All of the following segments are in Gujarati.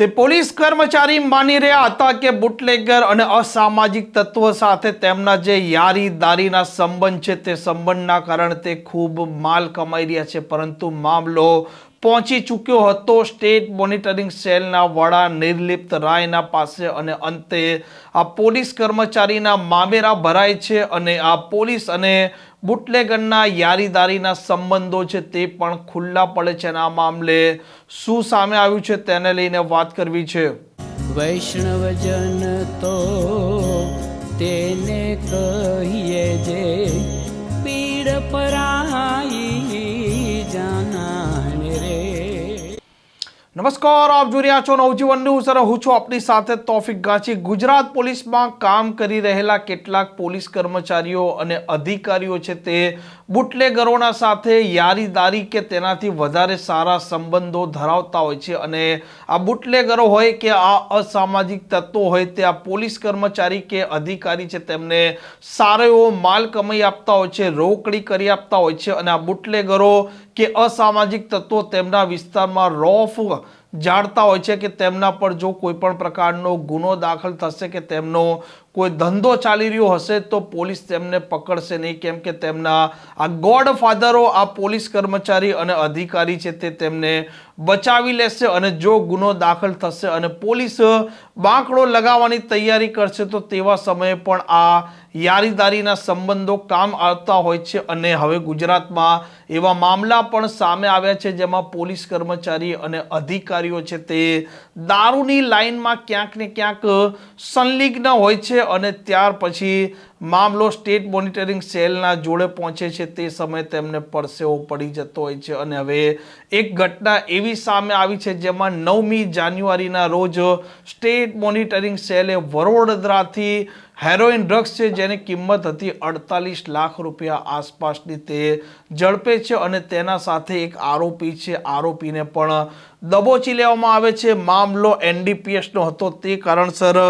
તે પોલીસ કર્મચારી માની રહ્યા હતા કે બુટલેગર અને અસામાજિક તત્વો સાથે તેમના જે યારીદારીના સંબંધ છે, તે સંબંધના કારણે તે ખૂબ માલ કમાઈ રહ્યા છે. પરંતુ મામલો પહોંચી ચૂક્યો હતો સ્ટેટ મોનિટરિંગ સેલના વડા નિર્લિપ્ત રાયના પાસે અને અંતે આ પોલીસ કર્મચારીના મામેરા ભરાય છે અને આ પોલીસ અને બુટલેગરના યારીદારીના સંબંધો છે તે પણ ખુલ્લા પડે છે આ મામલે. શું સામે આવ્યું છે તેને લઈને વાત કરવી છે. વૈષ્ણવજન તો તેને કહીએ જે પીડ પરાઈ નમસ્કાર, આપ જોઈ રહ્યા છો નવજીવન ન્યૂઝ અને હું છું આપની સાથે તોફિક ગાંચી. ગુજરાત પોલીસમાં કામ કરી રહેલા કેટલાક પોલીસ કર્મચારીઓ અને અધિકારીઓ છે તે બુટલેગરોના સાથે યારીદારી કે તેનાથી વધારે સારા સંબંધો ધરાવતા હોય છે અને આ બુટલેગરો હોય કે આ અસામાજિક તત્વો હોય તે આ પોલીસ કર્મચારી કે અધિકારી છે તેમને સારો એવો માલ કમાઈ આપતા હોય છે, રોકડી કરી આપતા હોય છે અને આ બુટલેગરો કે અસામાજિક તત્વો તેમના વિસ્તારમાં રોફ જાળતા હોય છે કે તેમના પર જો કોઈ પણ પ્રકારનો ગુનો દાખલ થશે કે તેમનો કોઈ ધંધો ચાલી રહ્યો હશે તો પોલીસ તેમને પકડશે નહીં. કેમ કે તેમના આ ગોડ ફાધરો આ પોલીસ કર્મચારી અને અધિકારી છે તે તેમને બચાવી લેશે અને જો ગુનો દાખલ થશે અને પોલીસ બાંકડો લગાવવાની તૈયારી કરશે તો તેવા સમયે પણ આ યારીદારીના સંબંધો કામ આવતા હોય છે અને હવે ગુજરાતમાં એવા મામલા પણ સામે આવ્યા છે જેમાં પોલીસ કર્મચારી અને અધિકારીઓ છે તે દારૂની લાઈનમાં ક્યાંક ને ક્યાંક સંલિગ્ન હોય છે. અને ત્યાર પછી મામલો સ્ટેટ મોનિટરિંગ સેલના જોડે પહોંચે છે. તે સમયે તેમને પરસેવો પડી જતો હોય છે અને હવે એક ઘટના એવી સામે આવી છે જેમાં નવમી જાન્યુઆરીના રોજ સ્ટેટ મોનિટરિંગ સેલે વડોદરાથી હેરોઇન ડ્રગ્સ છે જેની કિંમત હતી અડતાલીસ લાખ રૂપિયા આસપાસની. તે ઝડપે છે અને તેના સાથે એક આરોપી છે. આરોપીને પણ દબોચી લેવામાં આવે છે. મામલો એનડીપીએસનો હતો. તે કારણસર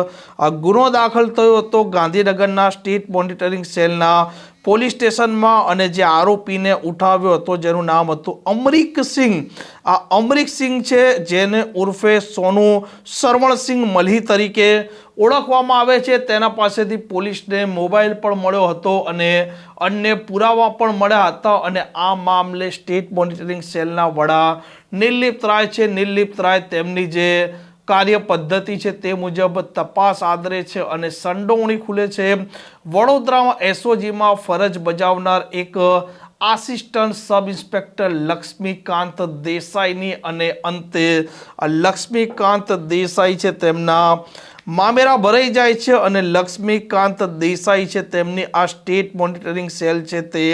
ગુનો દાખલ થયો હતો ગાંધીનગરના સ્ટેટ મોનિટરિંગ સેલના પોલીસ સ્ટેશનમાં અને જે આરોપીને ઉઠાવ્યો હતો, જેનું નામ હતું અમરીક સિંહ. આ અમરીક સિંહ છે, જેને ઉર્ફે સોનુ સરવણસિંહ મલ્હી તરીકે ઓળખવામાં આવે છે. તેના પાસેથી પોલીસને મોબાઈલ પણ મળ્યો હતો અને અન્ય પુરાવા પણ મળ્યા હતા અને આ મામલે સ્ટેટ મોનિટરિંગ સેલના વડા નિર્લિપ્ત રાય છે. નિર્લિપ્ત રાય તેમની જે કાર્ય પદ્ધતિ છે તે મુજબ તપાસ આદરે છે અને સંડોવણી ખુલે છે. વડોદરામાં એસઓજીમાં ફરજ બજાવનાર એક આસિસ્ટન્ટ સબ ઇન્સ્પેક્ટર લક્ષ્મીકાંત દેસાઈની અને અંતે લક્ષ્મીકાંત દેસાઈ છે તેમના મામેરા ભરાઈ જાય છે અને લક્ષ્મીકાંત દેસાઈ છે તેમની આ સ્ટેટ મોનિટરિંગ સેલ છે તે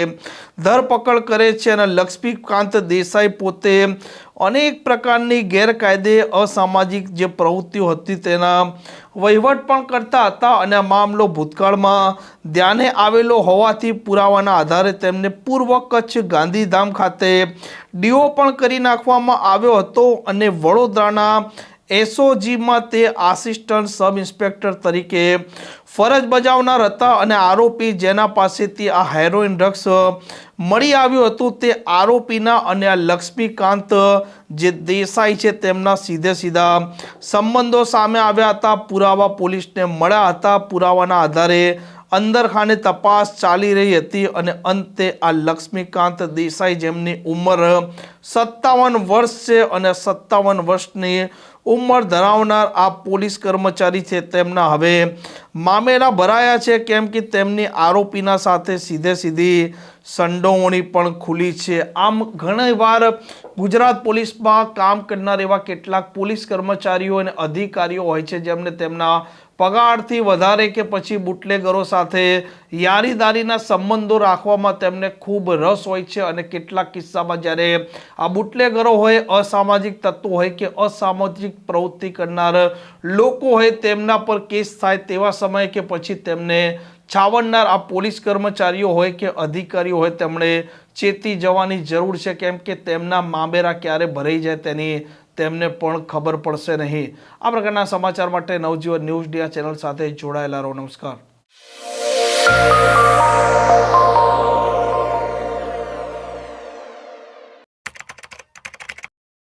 ધરપકડ કરે છે અને લક્ષ્મીકાંત દેસાઈ પોતે અનેક પ્રકારની ગેરકાયદે અસામાજિક જે પ્રવૃત્તિઓ હતી તેના વહીવટ પણ કરતા હતા અને આ મામલો ભૂતકાળમાં ધ્યાને આવેલો હોવાથી પુરાવાના આધારે તેમને પૂર્વ કચ્છ ગાંધીધામ ખાતે ડીઓ પણ કરી નાખવામાં આવ્યો હતો અને વડોદરાના એસઓજીમાં તે આસિસ્ટન્ટ સબ ઇન્સ્પેક્ટર તરીકે ફરજ બજાવનાર હતા અને આરોપી જેના પાસેથી આ હેરોઇન ડ્રગ્સ મળી આવ્યું હતું તે આરોપીના અને આ લક્ષ્મીકાંત, જે દેસાઈ છે તેમના સીધે સીધા સંબંધો સામે આવ્યા હતા. પુરાવા પોલીસને મળ્યા હતા. પુરાવાના આધારે અંદરખાને તપાસ ચાલી રહી હતી અને અંતે આ લક્ષ્મીકાંત દેસાઈ જેમની ઉંમર સત્તાવન વર્ષ છે અને સત્તાવન વર્ષની ઉંમર ધરાવનાર આ પોલીસ કર્મચારી છે તેમના હવે મામેરા ભરાયા છે કેમ કે તેમની આરોપીના સાથે સીધે સીધી સંડોવણી પણ ખુલી છે. આમ ઘણી વાર ગુજરાત પોલીસમાં કામ કરનાર એવા કેટલાક પોલીસ કર્મચારીઓ અને અધિકારીઓ હોય છે, જેમને તેમના પગારથી વધારે કે પછી બુટલેગરો સાથે યારીદારીના સંબંધો રાખવામાં તેમને ખૂબ રસ હોય છે અને કેટલાક કિસ્સામાં જ્યારે આ બુટલેગરો હોય, અસામાજિક તત્વો હોય કે અસામાજિક પ્રવૃત્તિ કરનાર લોકો હોય, તેમના પર કેસ થાય તેવા સમયે કે પછી તેમને છાવરનાર આ પોલીસ કર્મચારીઓ હોય કે અધિકારીઓ હોય, તેમણે ચેતી જવાની જરૂર છે કેમ કે તેમના મામેરા ક્યારે ભરાઈ જાય તેની તેમને પણ ખબર પડશે નહીં. આ પ્રકારના સમાચાર માટે નવજીવન ન્યૂઝ ડિયા ચેનલ સાથે જોડાયેલા રહો. નમસ્કાર.